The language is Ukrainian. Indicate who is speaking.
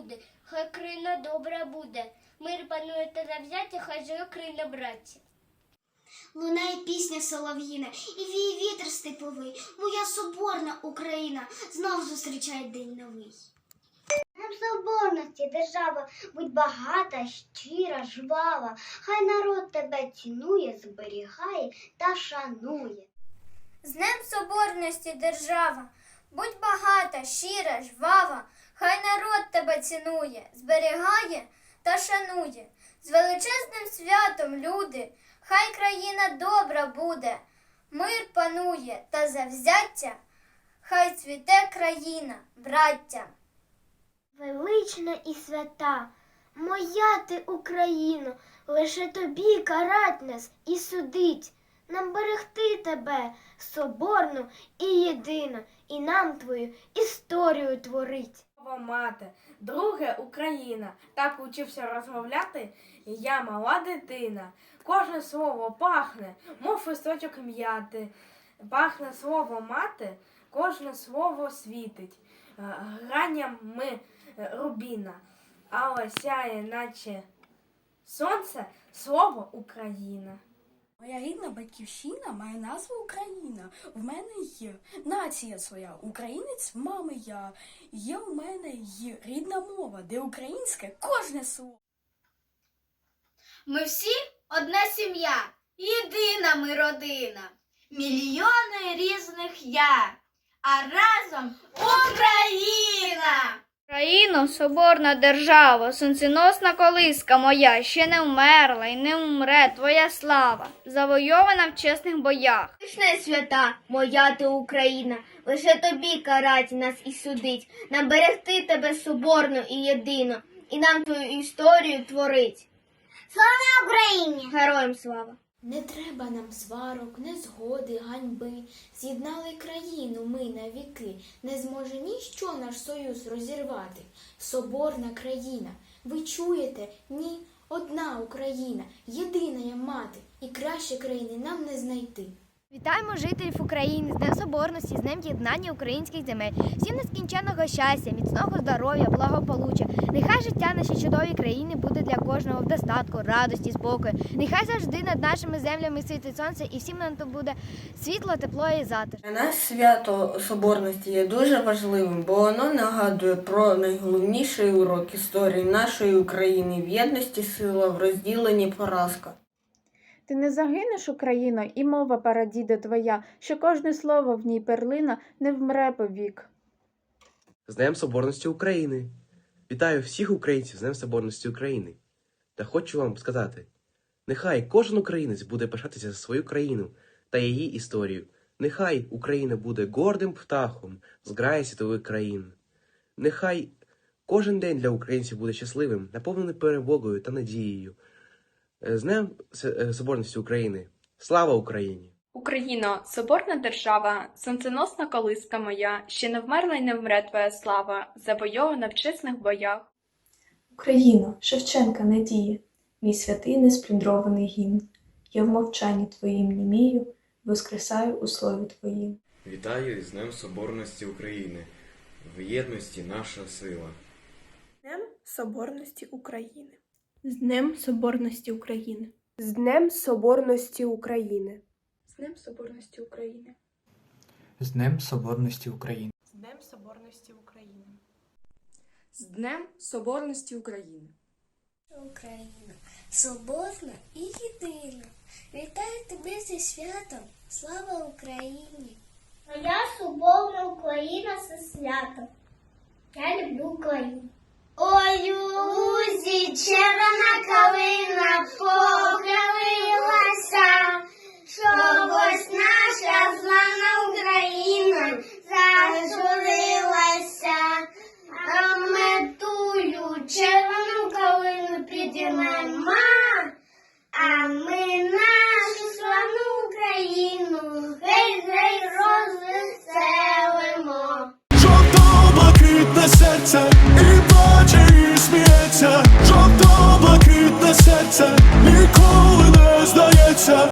Speaker 1: люди, хай країна добра буде. Мир панує та завзяття, хай живе країна братця.
Speaker 2: Лунає пісня солов'їна, і віє вітер степовий. Моя соборна Україна знов зустрічає день новий. Нам соборності держава, будь багата, щира, жвава, хай народ тебе цінує, зберігає та шанує. З Днем Соборності держава, будь багата, щира, жвава, тебе цінує, зберігає та шанує. З величезним святом, люди, хай країна добра буде, мир панує та завзяття, хай цвіте країна, браття. Велична і свята, моя ти Україно, лише тобі карать нас і судить, нам берегти тебе, соборну і єдину, і нам твою історію творить.
Speaker 3: Мова мати, друге Україна. Так учився розмовляти я мала дитина. Кожне слово пахне, мов листочок м'яти. Пахне слово мати, кожне слово світить. Е, Гранням ми е, рубіна, але сяє, наче сонце, слово Україна.
Speaker 4: Моя рідна батьківщина має назву Україна. В мене є нація своя, українець мами я. Є у мене й рідна мова, де українське кожне слово.
Speaker 5: Ми всі одна сім'я, єдина ми родина, мільйони різних я, а разом Україна!
Speaker 6: Країно, соборна держава, сонценосна колиска моя, ще не вмерла і не вмре твоя слава, завойована в чесних боях.
Speaker 2: Вічна свята, моя ти Україна, лише тобі карать нас і судить, нам берегти тебе соборну і єдину, і нам твою історію творить. Слава Україні! Героям слава!
Speaker 7: Не треба нам сварок, незгоди, ганьби. З'єднали країну ми на віки. Не зможе ніщо наш союз розірвати. Соборна країна. Ви чуєте? Ні, одна Україна, єдина я мати, і краще країни нам не знайти.
Speaker 6: Вітаємо жителів України з Днем Соборності, з Днем єднання українських земель, всім нескінченного щастя, міцного здоров'я, благополуччя. Нехай життя нашій чудовій країні буде для кожного в достатку, радості, спокою. Нехай завжди над нашими землями світить сонце і всім нам то буде світло, тепло і затишок.
Speaker 8: Для нас свято Соборності є дуже важливим, бо воно нагадує про найголовніший урок історії нашої України в єдності сила, в розділенні поразка.
Speaker 9: Ти не загинеш, Україно, і мова парадіда твоя, що кожне слово в ній перлина не вмре повік.
Speaker 10: З Днем Соборності України. Вітаю всіх українців з Днем Соборності України. Та хочу вам сказати: нехай кожен українець буде пишатися за свою країну та її історію. Нехай Україна буде гордим птахом з грає світових країн. Нехай кожен день для українців буде щасливим, наповнений перемогою та надією. Е, З Днем е, Соборності України. Слава Україні!
Speaker 11: Україно, соборна держава, сонценосна колиска моя, ще не вмерла й не вмре твоя слава, завойована в чесних боях.
Speaker 12: Україно, Шевченка надія, мій святий несплюндрований гімн. Я в мовчанні твоїм німію, воскресаю у слові твоїм.
Speaker 13: Вітаю із Днем Соборності України. В єдності наша сила.
Speaker 3: Днем Соборності України. З Днем Соборності України.
Speaker 4: З Днем Соборності України.
Speaker 11: З Днем Соборності України.
Speaker 14: З Днем Соборності України.
Speaker 3: З Днем Соборності України.
Speaker 4: З Днем Соборності України.
Speaker 1: Україна, соборна і єдина. Вітаю тебе зі святом, слава Україні! Моя соборна Україна це свято. Я люблю Україну. Ой, у лузі червона калина покрилилася, щоб ось наша славна Україна зажурилася. А ми тую червону калину підіймемо, а ми нашу
Speaker 15: sun.